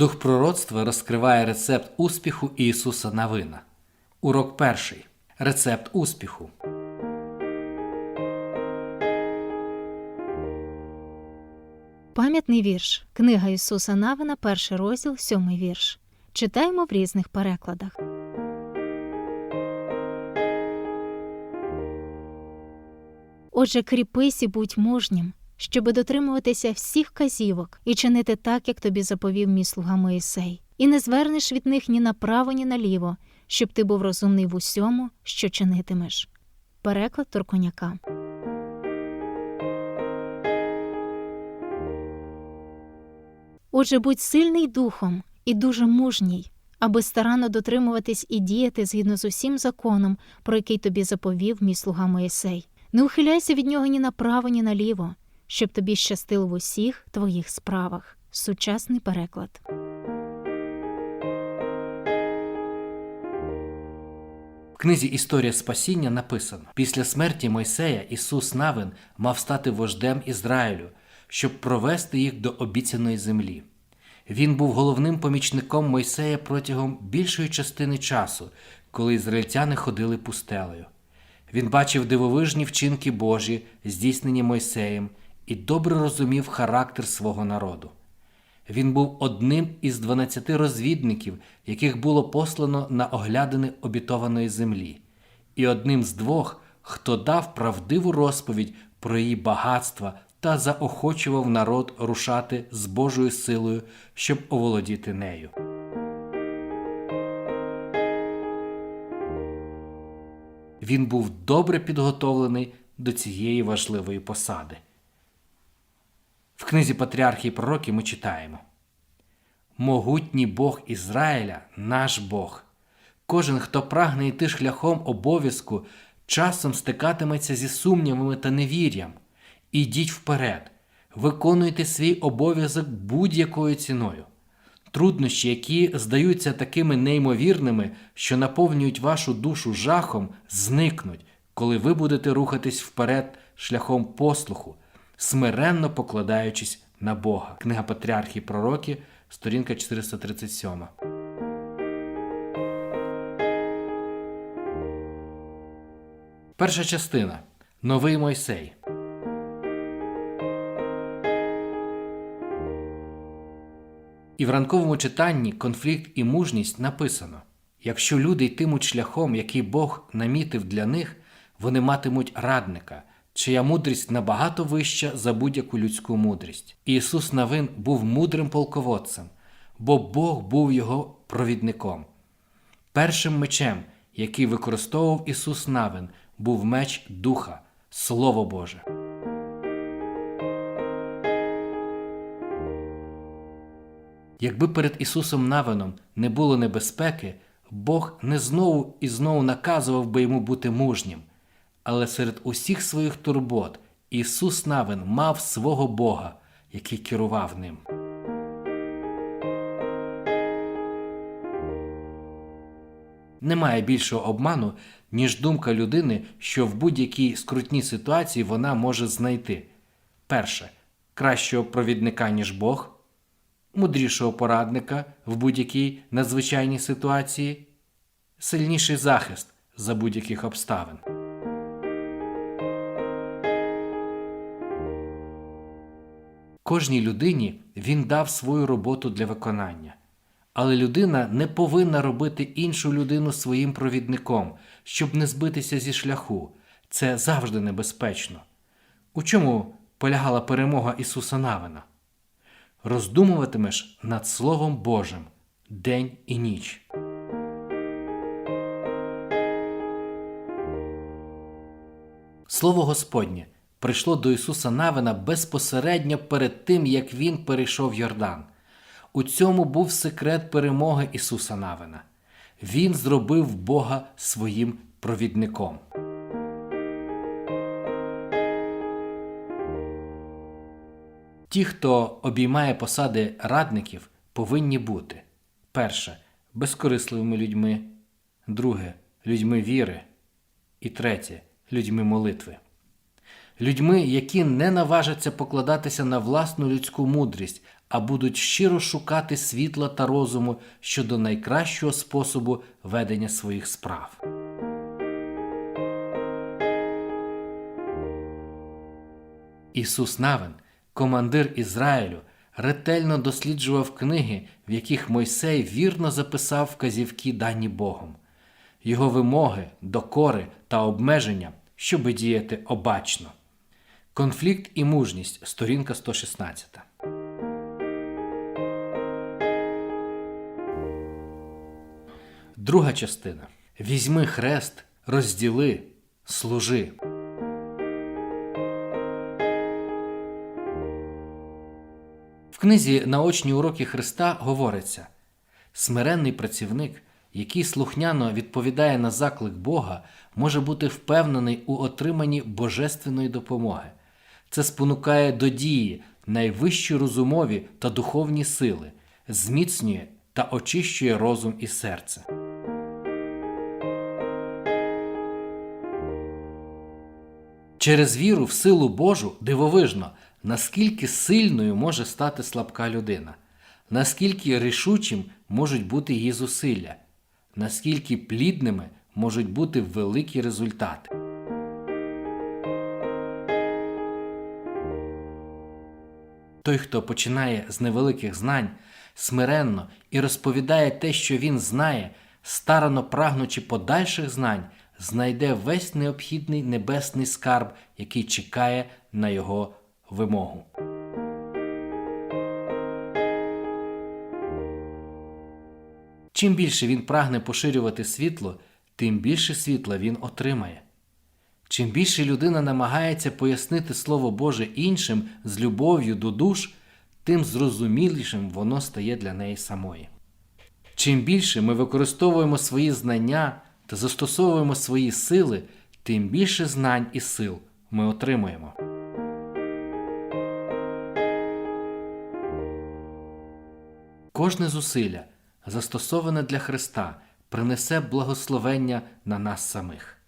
Дух пророцтва розкриває рецепт успіху Ісуса Навина. Урок перший. Рецепт успіху. Пам'ятний вірш. Книга Ісуса Навина, перший розділ, сьомий вірш. Читаємо в різних перекладах. Отже, кріпись і будь мужнім, щоби дотримуватися всіх казівок і чинити так, як тобі заповів мій слуга Моїсей, і не звернеш від них ні направо, ні наліво, щоб ти був розумний в усьому, що чинитимеш. Переклад Турконяка. Отже, будь сильний духом і дуже мужній, аби старанно дотримуватись і діяти згідно з усім законом, про який тобі заповів мій слуга Моїсей. Не ухиляйся від нього ні направо, ні наліво, щоб тобі щастило в усіх твоїх справах. Сучасний переклад. В книзі Історія спасіння написано: після смерті Мойсея Ісус Навин мав стати вождем Ізраїлю, щоб провести їх до обіцяної землі. Він був головним помічником Мойсея протягом більшої частини часу, коли ізраїльтяни ходили пустелею. Він бачив дивовижні вчинки Божі, здійснені Мойсеєм, і добре розумів характер свого народу. Він був одним із 12 розвідників, яких було послано на оглядини обітованої землі, і одним з двох, хто дав правдиву розповідь про її багатства та заохочував народ рушати з Божою силою, щоб оволодіти нею. Він був добре підготовлений до цієї важливої посади. В книзі Патріархи і пророки ми читаємо: Могутній Бог Ізраїля, наш Бог. Кожен, хто прагне йти шляхом обов'язку, часом стикатиметься зі сумнівами та невір'ям. Ідіть вперед, виконуйте свій обов'язок будь-якою ціною. Труднощі, які здаються такими неймовірними, що наповнюють вашу душу жахом, зникнуть, коли ви будете рухатись вперед шляхом послуху, смиренно покладаючись на Бога. Книга Патріархи і Пророки, сторінка 437. Перша частина. Новий Мойсей. І в ранковому читанні конфлікт і мужність написано: якщо люди йтимуть шляхом, який Бог намітив для них, вони матимуть радника, чия мудрість набагато вища за будь-яку людську мудрість. Ісус Навин був мудрим полководцем, бо Бог був його провідником. Першим мечем, який використовував Ісус Навин, був меч Духа, Слово Боже. Якби перед Ісусом Навином не було небезпеки, Бог не знову і знову наказував би йому бути мужнім. Але серед усіх своїх турбот Ісус Навин мав свого Бога, який керував ним. Немає більшого обману, ніж думка людини, що в будь-якій скрутній ситуації вона може знайти перше кращого провідника, ніж Бог мудрішого порадника в будь-якій надзвичайній ситуації, сильніший захист за будь-яких обставин. Кожній людині він дав свою роботу для виконання. Але людина не повинна робити іншу людину своїм провідником, щоб не збитися зі шляху. Це завжди небезпечно. У чому полягала перемога Ісуса Навина? роздумуватимеш над Словом Божим день і ніч. Слово Господнє прийшло до Ісуса Навина безпосередньо перед тим, як Він перейшов Йордан. У цьому був секрет перемоги Ісуса Навина. Він зробив Бога своїм провідником. Ті, хто обіймає посади радників, повинні бути перше безкорисливими людьми, друге людьми віри, і третє людьми молитви. Людьми, які не наважаться покладатися на власну людську мудрість, а будуть щиро шукати світла та розуму щодо найкращого способу ведення своїх справ. Ісус Навин, командир Ізраїлю, ретельно досліджував книги, в яких Мойсей вірно записав вказівки дані Богом, його вимоги, докори та обмеження, щоби діяти обачно. Конфлікт і мужність, сторінка 116. Друга частина. Візьми хрест, розділи, служи. В книзі Наочні уроки Христа говориться: смиренний працівник, який слухняно відповідає на заклик Бога, може бути впевнений у отриманні божественної допомоги. Це спонукає до дії найвищі розумові та духовні сили, зміцнює та очищує розум і серце. Через віру в силу Божу дивовижно, наскільки сильною може стати слабка людина, наскільки рішучим можуть бути її зусилля, наскільки плідними можуть бути великі результати. Той, хто починає з невеликих знань, смиренно і розповідає те, що він знає, старано прагнучи подальших знань, знайде весь необхідний небесний скарб, який чекає на його вимогу. Чим більше він прагне поширювати світло, тим більше світла він отримає. Чим більше людина намагається пояснити Слово Боже іншим з любов'ю до душ, тим зрозумілішим воно стає для неї самої. Чим більше ми використовуємо свої знання та застосовуємо свої сили, тим більше знань і сил ми отримуємо. Кожне зусилля, застосоване для Христа, принесе благословення на нас самих.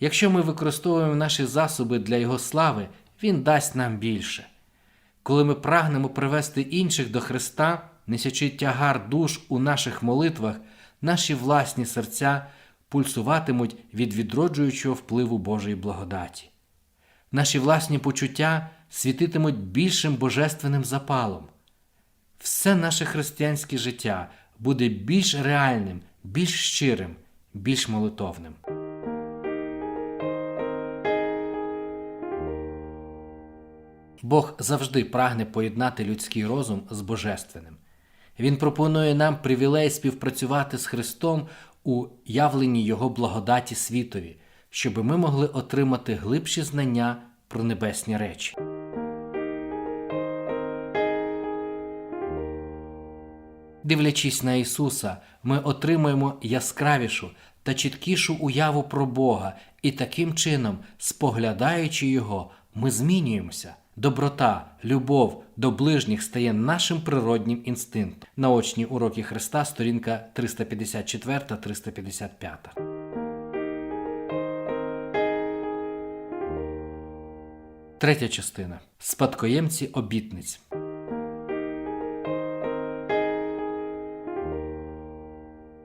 Якщо ми використовуємо наші засоби для Його слави, Він дасть нам більше. Коли ми прагнемо привести інших до Христа, несячи тягар душ у наших молитвах, наші власні серця пульсуватимуть від відроджуючого впливу Божої благодаті. Наші власні почуття світитимуть більшим божественним запалом. Все наше християнське життя буде більш реальним, більш щирим, більш молитовним. Бог завжди прагне поєднати людський розум з божественним. Він пропонує нам привілей співпрацювати з Христом у явленні Його благодаті світові, щоб ми могли отримати глибші знання про небесні речі. Дивлячись на Ісуса, ми отримуємо яскравішу та чіткішу уяву про Бога, і таким чином, споглядаючи Його, ми змінюємося. Доброта, любов до ближніх стає нашим природнім інстинктом. Наочні уроки Христа, сторінка 354-355. Третя частина. Спадкоємці обітниць.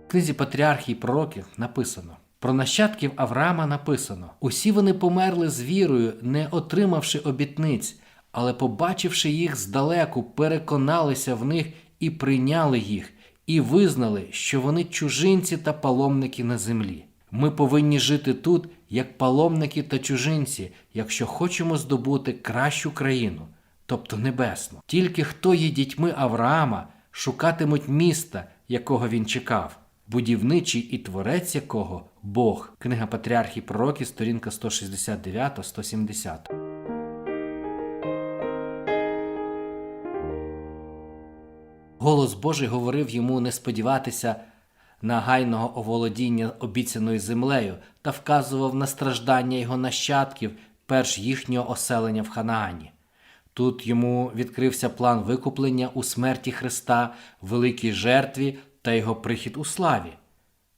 В книзі Патріархії пророків написано: про нащадків Авраама написано: усі вони померли з вірою, не отримавши обітниць, але, побачивши їх здалеку, переконалися в них і прийняли їх, і визнали, що вони чужинці та паломники на землі. Ми повинні жити тут, як паломники та чужинці, якщо хочемо здобути кращу країну, тобто небесну. Тільки хто є дітьми Авраама, шукатимуть міста, якого він чекав, будівничий і творець якого Бог. Книга Патріархії Пророки, сторінка 169-170. Голос Божий говорив йому не сподіватися на гайного оволодіння обіцяною землею та вказував на страждання його нащадків перш їхнього оселення в Ханаані. Тут йому відкрився план викуплення у смерті Христа, великій жертві та його прихід у славі.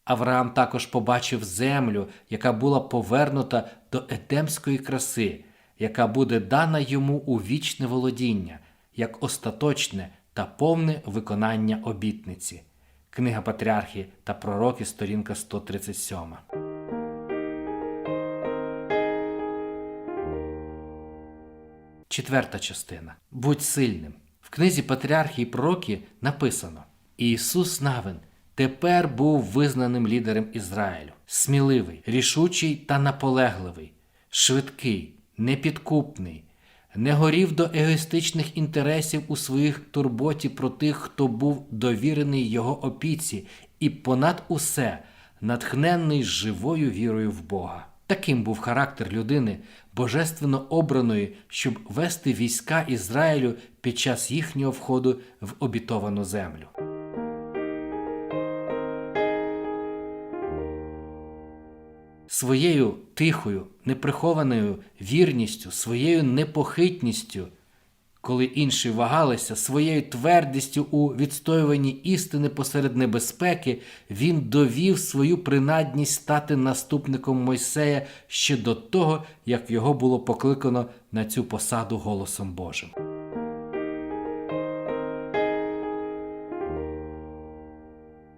Авраам також побачив землю, яка була повернута до едемської краси, яка буде дана йому у вічне володіння, як остаточне та повне виконання обітниці. Книга Патріархії та Пророки, сторінка 137. Четверта частина. Будь сильним. В книзі Патріархії і Пророки написано: Ісус Навин тепер був визнаним лідером Ізраїлю, сміливий, рішучий та наполегливий, швидкий, непідкупний, не горів до егоїстичних інтересів у своїх турботі про тих, хто був довірений його опіці, і понад усе натхненний живою вірою в Бога. Таким був характер людини, божественно обраної, щоб вести війська Ізраїлю під час їхнього входу в обітовану землю. Своєю тихою, неприхованою вірністю, своєю непохитністю, коли інші вагалися, своєю твердістю у відстоюванні істини посеред небезпеки, він довів свою принадність стати наступником Мойсея ще до того, як його було покликано на цю посаду голосом Божим.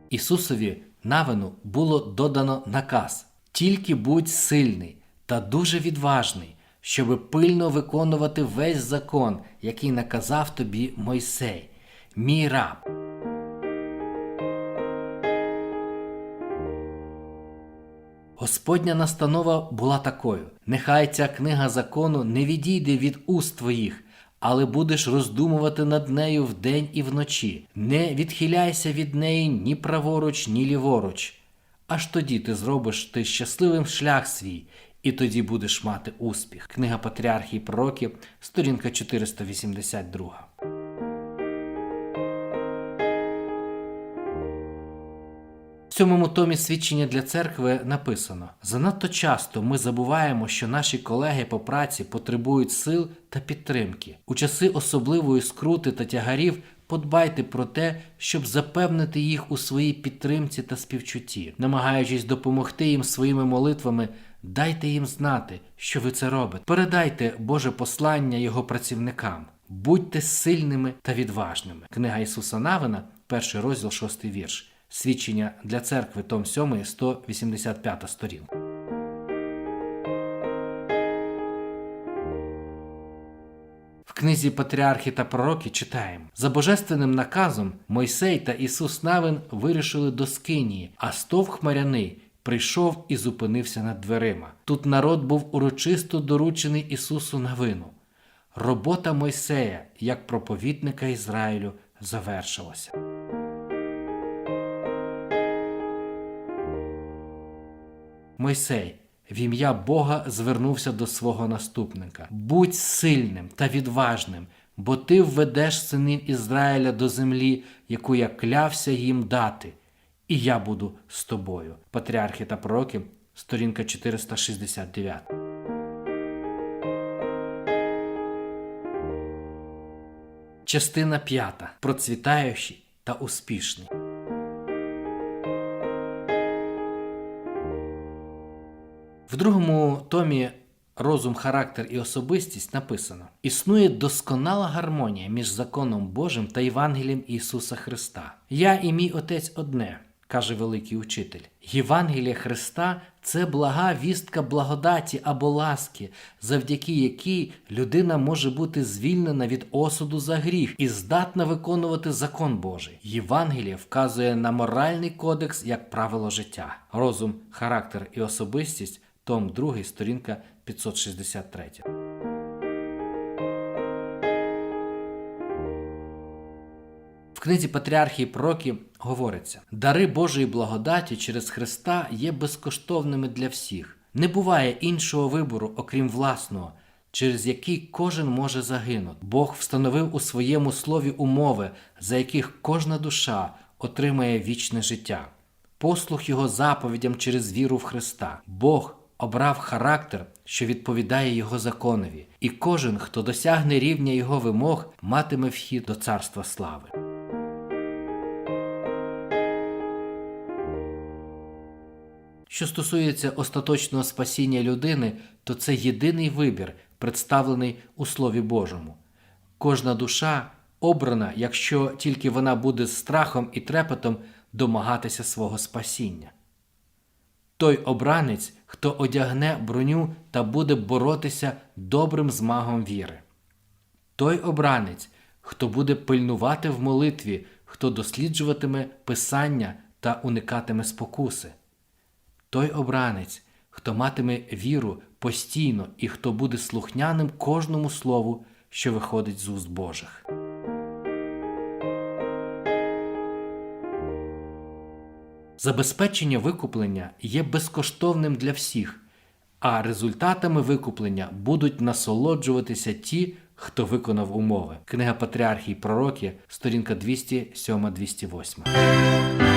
Ісусові навину було додано наказ тільки будь сильний та дуже відважний, щоби пильно виконувати весь закон, який наказав тобі Мойсей, мій раб. Господня настанова була такою: нехай ця книга закону не відійде від уст твоїх, але будеш роздумувати над нею вдень і вночі. Не відхиляйся від неї ні праворуч, ні ліворуч. Аж тоді ти зробиш ти щасливим шлях свій, і тоді будеш мати успіх. Книга Патріархії Пророків, сторінка 482. В сьомому томі свідчення для церкви написано: занадто часто ми забуваємо, що наші колеги по праці потребують сил та підтримки. У часи особливої скрути та тягарів подбайте про те, щоб запевнити їх у своїй підтримці та співчутті, намагаючись допомогти їм своїми молитвами. Дайте їм знати, що ви це робите. Передайте Боже послання його працівникам. Будьте сильними та відважними. Книга Ісуса Навина, перший розділ, шостий вірш. Свідчення для церкви, том 7, 185 сторінка. Книзі Патріархи та Пророки читаємо: за божественним наказом Мойсей та Ісус Навин вирішили до Скинії, а стов хмаряний прийшов і зупинився над дверима. Тут народ був урочисто доручений Ісусу Навину. Робота Мойсея як проповідника Ізраїлю завершилася. Мойсей в ім'я Бога звернувся до свого наступника: Будь сильним та відважним, бо ти введеш синів Ізраїля до землі, яку я клявся їм дати, і я буду з тобою. Патріархи та пророки, сторінка 469. Частина п'ята. Процвітаючий та успішний. В другому томі Розум, характер і особистість написано: існує досконала гармонія між законом Божим та Євангелієм Ісуса Христа. Я і мій Отець одне, каже великий учитель. Євангелія Христа це блага вістка благодаті або ласки, завдяки якій людина може бути звільнена від осуду за гріх і здатна виконувати закон Божий. Євангеліє вказує на моральний кодекс як правило життя, розум, характер і особистість. Том 2, сторінка 563. В книзі Патріархії Пророки говориться: дари Божої благодаті через Христа є безкоштовними для всіх. Не буває іншого вибору, окрім власного, через який кожен може загинути. Бог встановив у своєму слові умови, за яких кожна душа отримає вічне життя. Послух його заповідям через віру в Христа. Бог обрав характер, що відповідає його законові, і кожен, хто досягне рівня його вимог, матиме вхід до царства слави. Що стосується остаточного спасіння людини, то це єдиний вибір, представлений у Слові Божому. Кожна душа обрана, якщо тільки вона буде з страхом і трепетом домагатися свого спасіння. Той обранець, хто одягне броню та буде боротися добрим змагом віри. Той обранець, хто буде пильнувати в молитві, хто досліджуватиме Писання та уникатиме спокуси. Той обранець, хто матиме віру постійно і хто буде слухняним кожному слову, що виходить з уст Божих. Забезпечення викуплення є безкоштовним для всіх, а результатами викуплення будуть насолоджуватися ті, хто виконав умови. Книга Патріархії Пророки, сторінка 207-208.